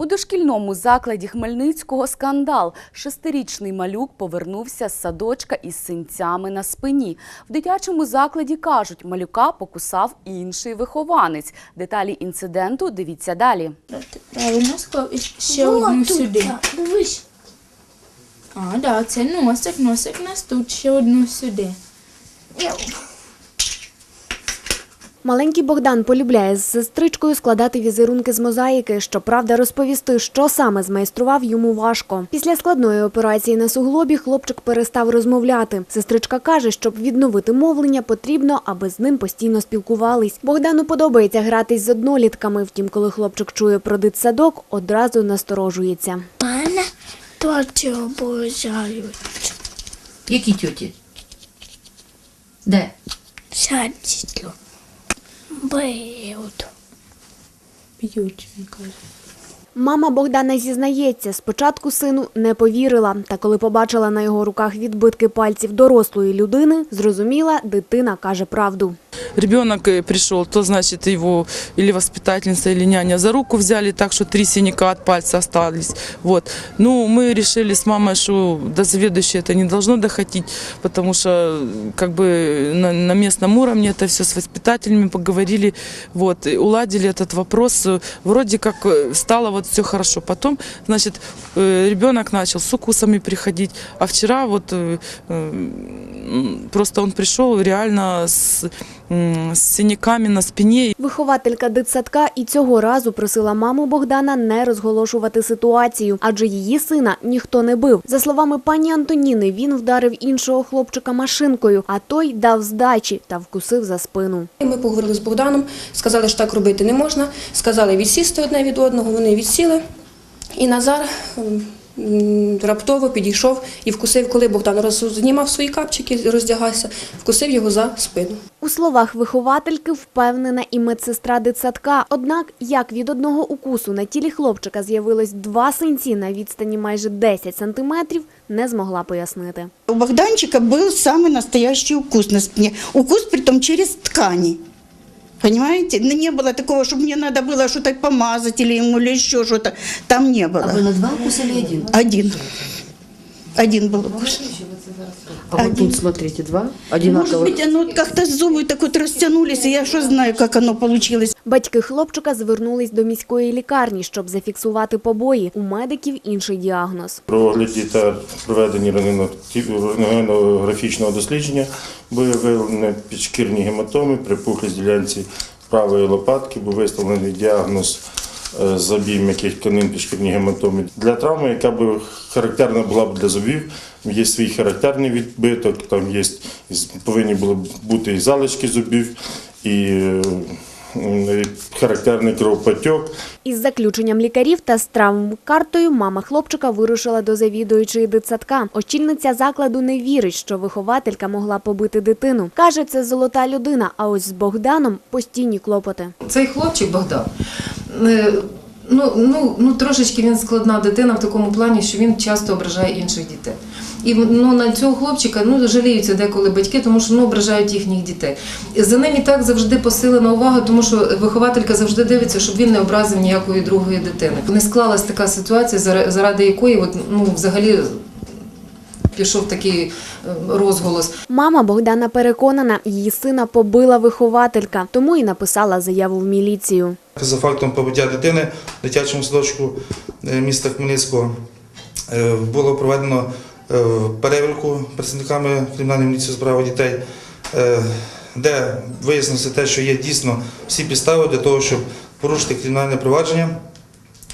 У дошкільному закладі Хмельницького скандал. Шестирічний малюк повернувся з садочка із синцями на спині. В дитячому закладі кажуть, малюка покусав інший вихованець. Деталі інциденту дивіться далі. Правильно склав і ще одну сюди. Дивись. А, да, це носик, носик нас тут, ще одну сюди. Маленький Богдан полюбляє з сестричкою складати візерунки з мозаїки. Щоправда, розповісти, що саме змайстрував, йому важко. Після складної операції на суглобі хлопчик перестав розмовляти. Сестричка каже, щоб відновити мовлення, потрібно, аби з ним постійно спілкувались. Богдану подобається гратись з однолітками. Втім, коли хлопчик чує про дитсадок, одразу насторожується. Мене тоті обожають. Які тьоті? Де? Сядьте. Б'ють. Б'ють, він каже. Мама Богдана зізнається, спочатку сину не повірила, та коли побачила на його руках відбитки пальців дорослої людини, зрозуміла, дитина каже правду. Ребенок э, пришел, то значит его или воспитательница, или няня за руку взяли, так что три синяка от пальца остались. Вот. Ну, мы решили с мамой, что до заведующей это не должно доходить, потому что как бы на, на местном уровне это все с воспитателями поговорили, вот, и уладили этот вопрос. Э, Вроде как э, стало вот все хорошо. Потом, значит, э, ребенок начал с укусами приходить, а вчера вот э, просто он пришел реально с, с синяками на спине. Вихователька дитсадка і цього разу просила маму Богдана не розголошувати ситуацію, адже її сина ніхто не бив. За словами пані Антоніни, він вдарив іншого хлопчика машинкою, а той дав здачі та вкусив за спину. Ми поговорили з Богданом, сказали, що так робити не можна. Сказали відсісти одне від одного, вони відсіли. І Назар м, раптово підійшов і вкусив, коли Богдан знімав свої капчики, роздягався, вкусив його за спину. У словах виховательки впевнена і медсестра дитсадка. Однак, як від одного укусу на тілі хлопчика з'явилось два синці на відстані майже 10 сантиметрів, не змогла пояснити. У Богданчика был самый настоящий укус на спине. Укус притом через ткани. Понимаете? Ну, Не было такого, чтобы мне надо было что-то помазать или ему или еще что-то. Там не А было. ви на два укуса или один? Один. Один был укус. А вот тут, смотрите, два Может одинаковых. быть, оно вот как-то зубы так вот растянулись, и я что знаю, как оно получилось. Батьки хлопчика звернулись до міської лікарні, щоб зафіксувати побої. У медиків інший діагноз. При огляді та проведенні рентгеноті- рентгенографічного дослідження були виявлені підшкірні гематоми, припухлість ділянці правої лопатки, був виставлений діагноз е, забій м'яких тканин підшкірні гематоми. Для травми, яка б характерна була б для зубів, є свій характерний відбиток, там є, повинні були б бути і залишки зубів, і е, характерний кровопотік. Із заключенням лікарів та з травм-картою мама хлопчика вирушила до завідуючої дитсадка. Очільниця закладу не вірить, що вихователька могла побити дитину. Каже, це золота людина, а ось з Богданом постійні клопоти. Цей хлопчик Богдан. Е, Ну, ну, ну трошечки він складна дитина в такому плані, що він часто ображає інших дітей. І ну, на цього хлопчика ну, жаліються деколи батьки, тому що ну, ображають їхніх дітей. За ним і так завжди посилена увага, тому що вихователька завжди дивиться, щоб він не образив ніякої другої дитини. Не склалась така ситуація, заради якої от, ну, взагалі пішов такий е, розголос. Мама Богдана переконана, її сина побила вихователька, тому і написала заяву в міліцію. За фактом побиття дитини в дитячому садочку е, міста Хмельницького е, було проведено перевірку працівниками кримінальної міліції з права дітей, де вияснилося те, що є дійсно всі підстави для того, щоб порушити кримінальне провадження.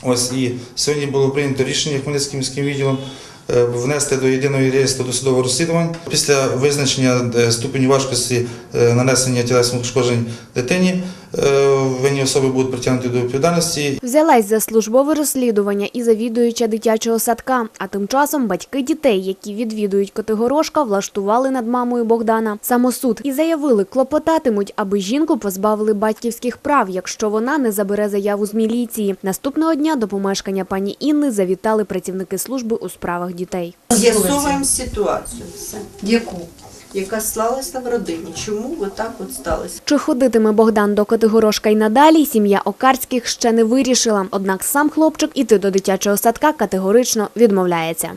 Ось і сьогодні було прийнято рішення Хмельницьким міським відділом внести до єдиного реєстру досудового розслідування. Після визначення е, ступені важкості е, нанесення тілесних ушкоджень дитині е, винні особи будуть притягнуті до відповідальності. Взялась за службове розслідування і завідуюча дитячого садка. А тим часом батьки дітей, які відвідують Котигорошка, влаштували над мамою Богдана самосуд і заявили, клопотатимуть, аби жінку позбавили батьківських прав, якщо вона не забере заяву з міліції. Наступного дня до помешкання пані Інни завітали працівники служби у справах дітей. З'ясовуємо ситуацію. Все. Яку? яка сталася в родині. Чому отак от сталося? Чи ходитиме Богдан до Катигорошка й надалі, сім'я Окарських ще не вирішила. Однак сам хлопчик іти до дитячого садка категорично відмовляється.